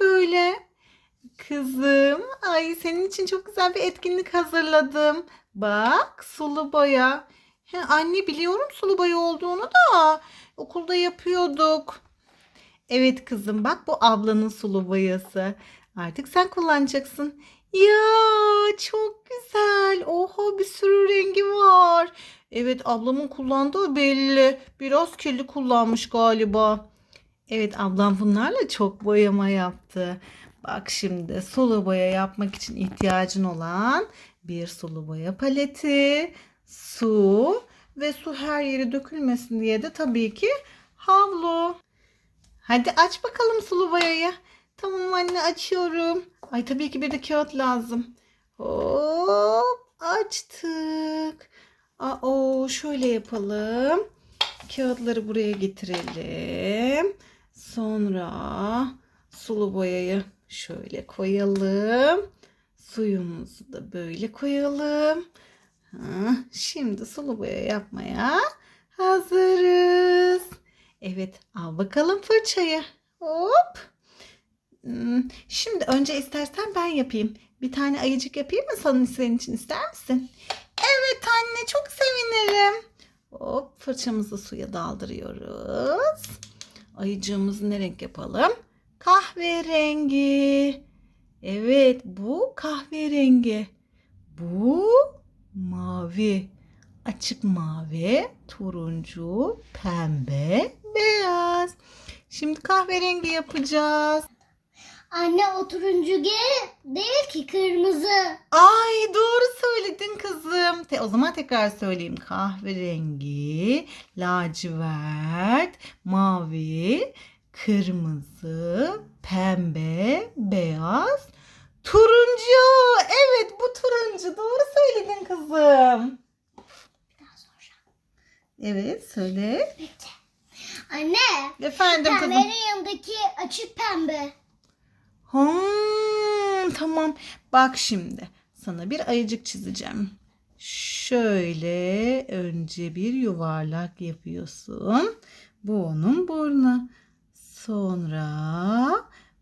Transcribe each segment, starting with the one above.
böyle? Kızım, ay senin için çok güzel bir etkinlik hazırladım. Bak, sulu boya. He, anne biliyorum sulu boya olduğunu da okulda yapıyorduk. Evet kızım, bak bu ablanın sulu boyası. Artık sen kullanacaksın. Ya çok güzel. Oha bir sürü rengi var. Evet ablamın kullandığı belli. Biraz kirli kullanmış galiba. Evet ablam bunlarla çok boyama yaptı. Bak şimdi sulu boya yapmak için ihtiyacın olan bir sulu boya paleti, su ve su her yere dökülmesin diye de tabii ki havlu. Hadi aç bakalım sulu boyayı. Tamam anne açıyorum. Ay tabii ki bir de kağıt lazım. Hop açtık. Aa, şöyle yapalım. Kağıtları buraya getirelim. Sonra sulu boyayı şöyle koyalım. Suyumuzu da böyle koyalım. Şimdi sulu boya yapmaya hazırız. Evet al bakalım fırçayı. Hop. Hmm, Şimdi önce istersen ben yapayım. Bir tane ayıcık yapayım mı senin, senin için ister misin? Evet anne çok sevinirim. Hop fırçamızı suya daldırıyoruz. Ayıcığımızı ne renk yapalım? Kahverengi. Evet bu kahverengi. Bu mavi. Açık mavi, turuncu, pembe, beyaz. Şimdi kahverengi yapacağız. Anne o turuncu değil ki kırmızı. Ay doğru söyledin kızım. Te, o zaman tekrar söyleyeyim. Kahverengi, lacivert, mavi, kırmızı, pembe, beyaz, turuncu. Evet bu turuncu. Doğru söyledin kızım. Daha sonra. Evet söyle. Bekle. Anne Efendim kızım. pembenin yanındaki açık pembe. Hmm, tamam. Bak şimdi sana bir ayıcık çizeceğim. Şöyle önce bir yuvarlak yapıyorsun. Bu onun burnu. Sonra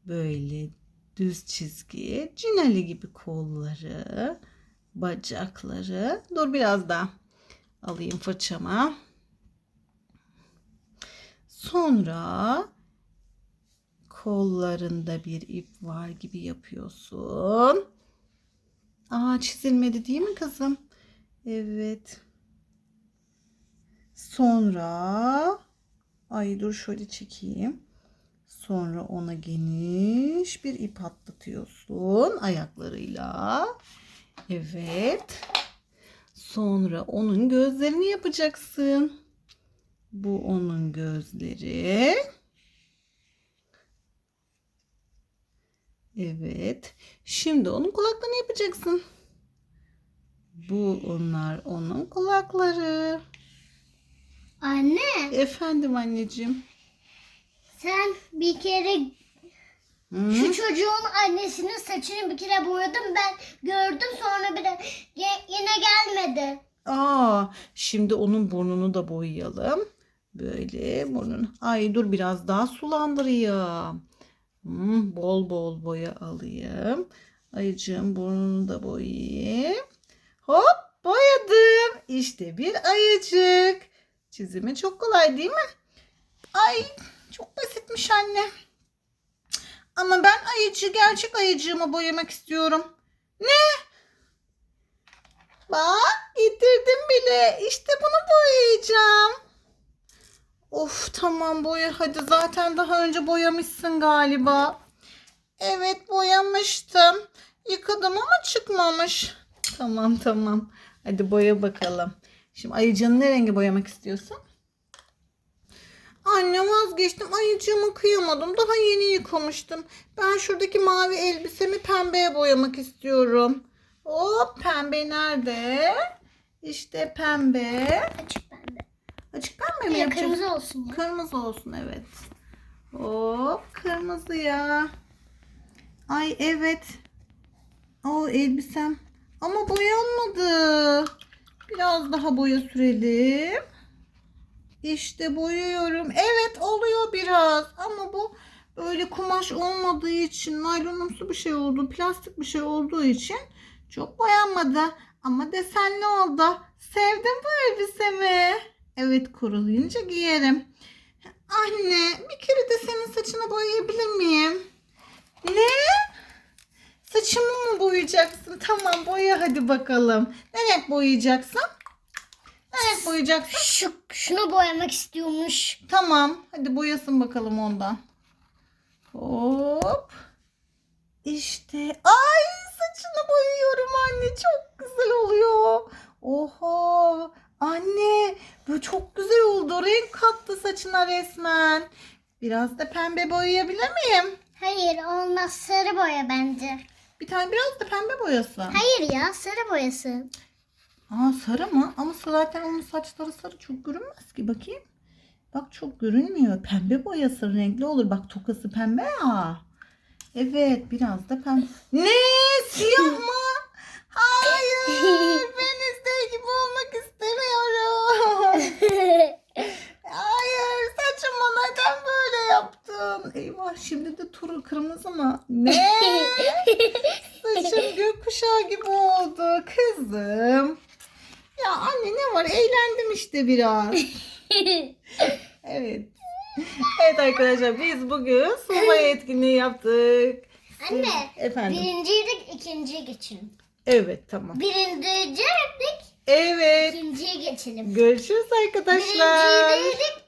böyle düz çizgi, cinali gibi kolları, bacakları. Dur biraz daha alayım fırçama. Sonra kollarında bir ip var gibi yapıyorsun. Aa çizilmedi değil mi kızım? Evet. Sonra ay dur şöyle çekeyim. Sonra ona geniş bir ip atlatıyorsun ayaklarıyla. Evet. Sonra onun gözlerini yapacaksın. Bu onun gözleri. Evet. Şimdi onun kulaklarını yapacaksın. Bu onlar onun kulakları. Anne Efendim anneciğim. sen bir kere Hı? şu çocuğun annesinin saçını bir kere boyadın ben gördüm sonra bir de yine gelmedi. Aa, şimdi onun burnunu da boyayalım. Böyle burnunu. Ay dur biraz daha sulandırayım. Hmm, bol bol boya alayım. Ayıcığın burnunu da boyayayım. Hop boyadım. İşte bir ayıcık. Çizimi çok kolay değil mi? Ay çok basitmiş anne. Ama ben ayıcı gerçek ayıcığımı boyamak istiyorum. Ne? Bak getirdim bile. İşte bunu boyayacağım. Of tamam boya hadi zaten daha önce boyamışsın galiba. Evet boyamıştım. Yıkadım ama çıkmamış. Tamam tamam. Hadi boya bakalım. Şimdi ayıcığını ne rengi boyamak istiyorsun? Anne vazgeçtim. Ayıcığımı kıyamadım. Daha yeni yıkamıştım. Ben şuradaki mavi elbisemi pembeye boyamak istiyorum. Hop pembe nerede? İşte pembe. Açık Ya, yapacağız? kırmızı olsun ya. Kırmızı olsun evet. Hop kırmızı ya. Ay evet. O elbisem. Ama boyanmadı. Biraz daha boya sürelim. İşte boyuyorum. Evet oluyor biraz. Ama bu böyle kumaş olmadığı için naylonumsu bir şey oldu, plastik bir şey olduğu için çok boyanmadı. Ama desenli oldu. Sevdim bu elbisemi. Evet kuruluyunca giyerim. Anne bir kere de senin saçını boyayabilir miyim? Ne? Saçımı mı boyayacaksın? Tamam boya hadi bakalım. Ne renk boyayacaksın? Ne renk boyayacaksın? Şu, şunu boyamak istiyormuş. Tamam. Hadi boyasın bakalım ondan. Hop. İşte. Ay saçını boyuyorum anne. Çok güzel oluyor. Oho. Anne bu çok güzel oldu. Renk kattı saçına resmen. Biraz da pembe boyayabilir miyim? Hayır olmaz sarı boya bence. Bir tane biraz da pembe boyasın. Hayır ya sarı boyası. Aa sarı mı? Ama zaten onun saçları sarı çok görünmez ki. Bakayım. Bak çok görünmüyor. Pembe boyası renkli olur. Bak tokası pembe ya. Evet biraz da pembe. Ne? Siyah mı? Hayır. ben istediği gibi olmak istemiyorum. Hayır saçıma neden böyle yaptın? Eyvah şimdi de turu kırmızı mı? Ne? Gökkuşağı gibi oldu kızım. Ya anne ne var eğlendim işte biraz. Evet. Evet arkadaşlar biz bugün sunmaya etkinliği yaptık. Anne. Efendim. Birinciydik ikinciye geçelim. Evet tamam. Birinciydik Evet. ikinciye geçelim. Görüşürüz arkadaşlar. Birinciydik